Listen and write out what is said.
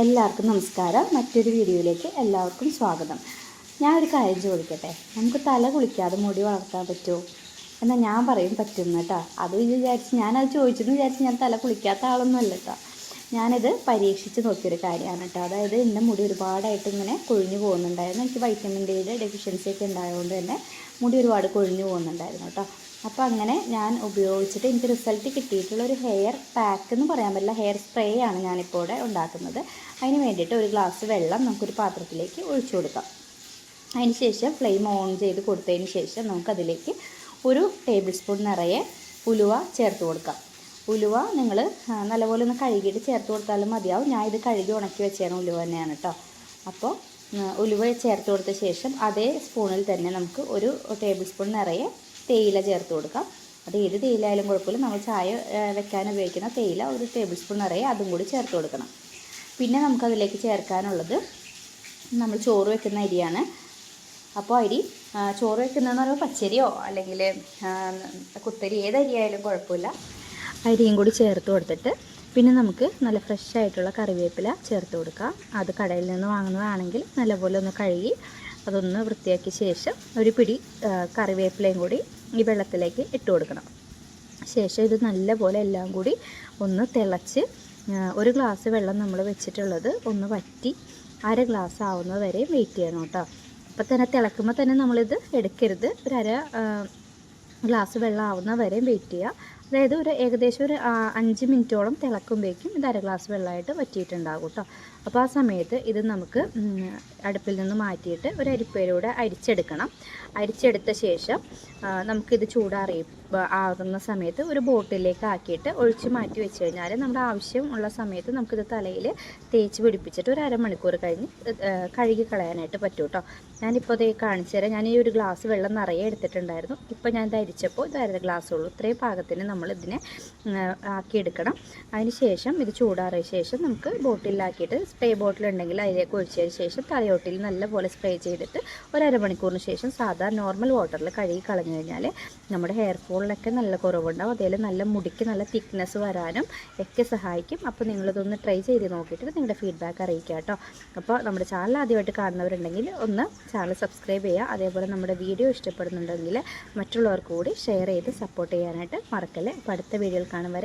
എല്ലാവർക്കും നമസ്കാരം. മറ്റൊരു വീഡിയോയിലേക്ക് എല്ലാവർക്കും സ്വാഗതം. ഞാൻ ഒരു കാര്യം ചോദിക്കട്ടെ? നമുക്ക് തല കുളിക്കാതെ മുടി വളർത്താൻ പറ്റുമോ എന്നാൽ ഞാൻ പറയും പറ്റും കേട്ടോ. അത് വിചാരിച്ച് ഞാനത് ചോദിച്ചെന്ന് വിചാരിച്ച് ഞാൻ തല കുളിക്കാത്ത ആളൊന്നും അല്ല കേട്ടോ. ഞാനിത് പരീക്ഷിച്ച് നോക്കിയൊരു കാര്യമാണ് കേട്ടോ. അതായത് എന്റെ മുടി ഒരുപാടായിട്ട് ഇങ്ങനെ കൊഴിഞ്ഞു പോകുന്നുണ്ടായിരുന്നു. എനിക്ക് വൈറ്റമിൻ ഡിയുടെ ഡെഫിഷ്യൻസി ഒക്കെ ഉണ്ടായതുകൊണ്ട് തന്നെ മുടി ഒരുപാട് കൊഴിഞ്ഞു പോകുന്നുണ്ടായിരുന്നു കേട്ടോ. അപ്പോൾ അങ്ങനെ ഞാൻ ഉപയോഗിച്ചിട്ട് എനിക്ക് റിസൾട്ട് കിട്ടിയിട്ടുള്ള ഒരു ഹെയർ പാക്ക് എന്ന് പറയാൻ പറ്റില്ല. ഹെയർ സ്പ്രേ ആണ് ഞാനിപ്പോൾ ഇവിടെ ഉണ്ടാക്കുന്നത്. അതിന് വേണ്ടിയിട്ട് ഒരു ഗ്ലാസ് വെള്ളം നമുക്കൊരു പാത്രത്തിലേക്ക് ഒഴിച്ചു കൊടുക്കാം. അതിന് ശേഷം ഫ്ലെയിം ഓൺ ചെയ്ത് കൊടുത്തതിന് ശേഷം നമുക്കതിലേക്ക് ഒരു ടേബിൾ സ്പൂൺ നിറയെ ഉലുവ ചേർത്ത് കൊടുക്കാം. ഉലുവ നിങ്ങൾ നല്ലപോലെ ഒന്ന് കഴുകിയിട്ട് ചേർത്ത് കൊടുത്താലും മതിയാവും. ഞാൻ ഇത് കഴുകി ഉണക്കി വെച്ചാണ് ഉലുവ തന്നെയാണ് കേട്ടോ അപ്പോൾ ഉലുവ ചേർത്ത് കൊടുത്ത ശേഷം അതേ സ്പൂണിൽ തന്നെ നമുക്ക് ഒരു ടേബിൾ സ്പൂൺ നിറയെ തേയില ചേർത്ത് കൊടുക്കാം. അത് ഏത് തേയില ആയാലും കുഴപ്പമില്ല. നമ്മൾ ചായ വെക്കാൻ ഉപയോഗിക്കുന്ന തേയില ഒരു ടേബിൾ സ്പൂൺ നിറയെ അതും കൂടി ചേർത്ത് കൊടുക്കണം. പിന്നെ നമുക്കതിലേക്ക് ചേർക്കാനുള്ളത് നമ്മൾ ചോറ് വെക്കുന്ന അരിയാണ്. അപ്പോൾ അരി ചോറ് വെക്കുന്നതെന്ന് പറയുമ്പോൾ പച്ചരിയോ അല്ലെങ്കിൽ കുത്തരി ഏത് അരിയായാലും കുഴപ്പമില്ല. അരിയും കൂടി ചേർത്ത് കൊടുത്തിട്ട് പിന്നെ നമുക്ക് നല്ല ഫ്രഷ് ആയിട്ടുള്ള കറിവേപ്പില ചേർത്ത് കൊടുക്കാം. അത് കടയിൽ നിന്ന് വാങ്ങുന്നതാണെങ്കിൽ നല്ലപോലെ ഒന്ന് കഴുകി അതൊന്ന് വൃത്തിയാക്കിയ ശേഷം ഒരു പിടി കറിവേപ്പിലയും കൂടി ഈ വെള്ളത്തിലേക്ക് ഇട്ട് കൊടുക്കണം. ശേഷം ഇത് നല്ലപോലെ എല്ലാം കൂടി ഒന്ന് തിളച്ച് ഒരു ഗ്ലാസ് വെള്ളം നമ്മൾ വെച്ചിട്ടുള്ളത് ഒന്ന് വറ്റി അര ഗ്ലാസ് ആവുന്നത് വരെ വെയിറ്റ് ചെയ്യണം കേട്ടോ. അപ്പോൾ തന്നെ തിളക്കുമ്പോൾ തന്നെ നമ്മളിത് എടുക്കരുത്. ഒരു അര ഗ്ലാസ് വെള്ളം ആവുന്ന വരെ വെയിറ്റ് ചെയ്യുക അതായത് ഒരു ഏകദേശം ഒരു അഞ്ച് മിനിറ്റോളം തിളക്കുമ്പോഴേക്കും ഇത് അര ഗ്ലാസ് വെള്ളമായിട്ട് വറ്റിയിട്ടുണ്ടാകും കേട്ടോ അപ്പോൾ ആ സമയത്ത് ഇത് നമുക്ക് അടുപ്പിൽ നിന്ന് മാറ്റിയിട്ട് ഒരു അരിപ്പയിലൂടെ അരിച്ചെടുക്കണം. അരിച്ചെടുത്ത ശേഷം നമുക്കിത് ചൂടാറി ആകുന്ന സമയത്ത് ഒരു ബോട്ടിലേക്ക് ആക്കിയിട്ട് ഒഴിച്ച് മാറ്റി വെച്ച് കഴിഞ്ഞാൽ നമ്മുടെ ആവശ്യം ഉള്ള സമയത്ത് നമുക്കിത് തലയിൽ തേച്ച് പിടിപ്പിച്ചിട്ട് ഒരു അരമണിക്കൂർ കഴിഞ്ഞ് കഴുകി കളയാനായിട്ട് പറ്റും കേട്ടോ ഞാനിപ്പോൾ ഇത് കാണിച്ചു തരാം. ഞാൻ ഈ ഒരു ഗ്ലാസ് വെള്ളം നിറയെ എടുത്തിട്ടുണ്ടായിരുന്നു. ഇപ്പോൾ ഞാൻ ധരിച്ചപ്പോൾ ഇത് അര ഗ്ലാസ് ഉള്ളൂ. ഇത്രയും പാകത്തിന് നമ്മൾ ഇതിനെ ആക്കിയെടുക്കണം. അതിന് ശേഷം ഇത് ചൂടാറിയ ശേഷം നമുക്ക് ബോട്ടിലാക്കിയിട്ട് സ്പ്രേ ബോട്ടിൽ ഉണ്ടെങ്കിൽ അതിലേക്ക് ഒഴിച്ചതിന് ശേഷം തലയോട്ടിൽ നല്ലപോലെ സ്പ്രേ ചെയ്തിട്ട് ഒരു അരമണിക്കൂറിന് ശേഷം സാധാ നോർമൽ വാട്ടറിൽ കഴുകി കളഞ്ഞു കഴിഞ്ഞാൽ നമ്മുടെ ഹെയർ ഫോളിനൊക്കെ നല്ല കുറവുണ്ടാവും. അതേപോലെ നല്ല മുടിക്ക് നല്ല തിക്നെസ് വരാനും ഒക്കെ സഹായിക്കും. അപ്പോൾ നിങ്ങളിതൊന്ന് ട്രൈ ചെയ്ത് നോക്കിയിട്ട് നിങ്ങളുടെ ഫീഡ്ബാക്ക് അറിയിക്കുക കേട്ടോ അപ്പോൾ നമ്മുടെ ചാനൽ ആദ്യമായിട്ട് കാണുന്നവരുണ്ടെങ്കിൽ ഒന്ന് ചാനൽ സബ്സ്ക്രൈബ് ചെയ്യുക. അതേപോലെ നമ്മുടെ വീഡിയോ ഇഷ്ടപ്പെടുന്നുണ്ടെങ്കിൽ മറ്റുള്ളവർക്ക് കൂടി ഷെയർ ചെയ്ത് സപ്പോർട്ട് ചെയ്യാനായിട്ട് മറക്കല്ലേ? അപ്പോൾ അടുത്ത വീഡിയോയിൽ കാണും വരെ.